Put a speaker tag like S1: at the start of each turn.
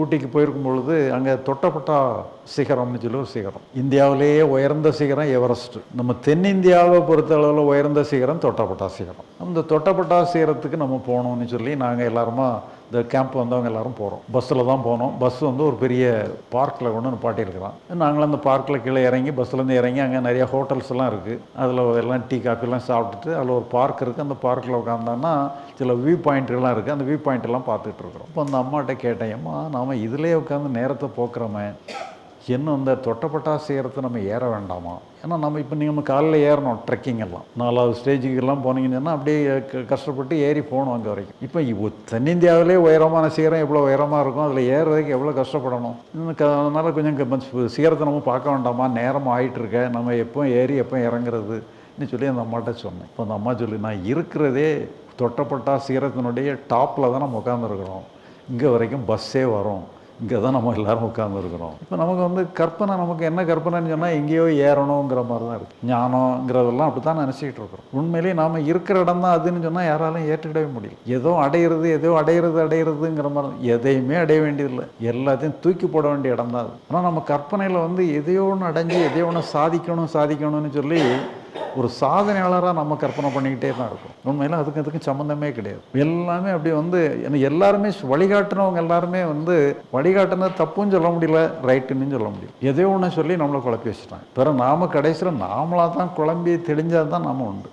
S1: ஊட்டிக்கு போயிருக்கும் பொழுது அங்கே தொட்டப்பட்டா சிகரம்னு சொல்லி ஒரு சிகரம். இந்தியாவிலேயே உயர்ந்த சிகரம் எவரெஸ்ட். நம்ம தென்னிந்தியாவை பொறுத்த அளவில் உயர்ந்த சிகரம் தொட்டப்பட்டா சிகரம். அந்த தொட்டப்பட்டா சிகரத்துக்கு நம்ம போகணும்னு சொல்லி நாங்கள் எல்லாருமா இந்த கேம்ப் வந்தவங்க எல்லாரும் போகிறோம் பஸ்ஸில் தான் போனோம். பஸ் வந்து ஒரு பெரிய பார்க்கில் கொண்டு நிப்பாட்டியிருக்கிறோம் நாங்களும் அந்த பார்க்கில் கீழே இறங்கி பஸ்ஸிலேருந்து இறங்கி அங்கே நிறைய ஹோட்டல்ஸ் எல்லாம் இருக்குது அதில் எல்லாம் டீ காஃபிலாம் சாப்பிட்டுட்டு அதில் ஒரு பார்க் இருக்குது அந்த பார்க்கில் உட்காந்தோன்னா சில வியூ பாயிண்ட்லாம் இருக்குது அந்த வியூ பாயிண்ட்லாம் பார்த்துட்டு இருக்கிறோம். இப்போ அந்த அம்மாட்ட கேட்டேன் அம்மா நாம் இதிலே உட்காந்து நேரத்தை போக்குறோமே. இன்னும் இந்த தொட்டப்பட்டா செய்கிறத நம்ம ஏற வேண்டாமா? ஏன்னா நம்ம இப்போ நீங்கள் காலையில் ஏறணும் ட்ரெக்கிங் எல்லாம். நாலாவது ஸ்டேஜுக்கு எல்லாம் போனீங்கன்னு சொன்னால் அப்படியே க- கஷ்டப்பட்டு ஏறி போகணும் அங்கே வரைக்கும். இப்போ இப்போ தென்னிந்தியாவிலே உயரமான சிகரம் எவ்வளோ உயரமாக இருக்கும் அதில் ஏறுறதுக்கு எவ்வளோ கஷ்டப்படணும். இன்னும் க- கொஞ்சம் க- சிகரத்தை நம்ம பார்க்க வேண்டாமா? நேரம் ஆகிட்டுருக்க நம்ம எப்போ ஏறி எப்போ இறங்குறதுன்னு சொல்லி அந்த அம்மாட்ட சொன்னேன். இப்போ அந்த அம்மா சொல்லி நான் இருக்கிறதே தொட்டப்பட்டா சிகரத்தினுடைய டாப்பில் தான் நம்ம உட்காந்துருக்குறோம் இங்கே வரைக்கும் பஸ்ஸே வரும். இங்கே தான் நம்ம எல்லாரும் உட்காந்துருக்குறோம் இப்போ நமக்கு வந்து கற்பனை நமக்கு என்ன கற்பனைன்னு சொன்னால் எங்கேயோ ஏறணுங்கிற மாதிரி தான் இருக்குது ஞானங்கிறதெல்லாம் அப்படி தான் நினச்சிக்கிட்டு இருக்கிறோம். உண்மையிலேயே நாம் இருக்கிற இடம் தான் அதுன்னு சொன்னால் யாராலும் ஏற்றுக்கிடவே முடியல. ஏதோ அடையிறது ஏதோ அடையிறது அடையிறதுங்கிற மாதிரி எதையுமே அடைய வேண்டியதில்லை. எல்லாத்தையும் தூக்கி போட வேண்டிய இடம் தான் அது. ஆனால் நம்ம கற்பனையில் வந்து எதையோ ஒன்று அடைஞ்சு எதையோ ஒன்று சாதிக்கணும் சாதிக்கணும்னு சொல்லி ஒரு சாதனையாளராக நம்ம கற்பனை பண்ணிக்கிட்டே தான் இருக்கும். உண்மையில அதுக்கு அதுக்கும் சம்மந்தமே கிடையாது. எல்லாமே அப்படி வந்து ஏன்னா எல்லாருமே வழிகாட்டுனவங்க எல்லாருமே வந்து வழிகாட்டுனது தப்புன்னு சொல்ல முடியல ரைட்டுன்னு சொல்ல முடியும் எதையோ ஒன்று சொல்லி நம்மளை குழப்பி வச்சுட்டாங்க. பிறகு நாம கடைசியில் நாமளாக தான் குழம்பி தெளிஞ்சால் தான் நாம உண்டு.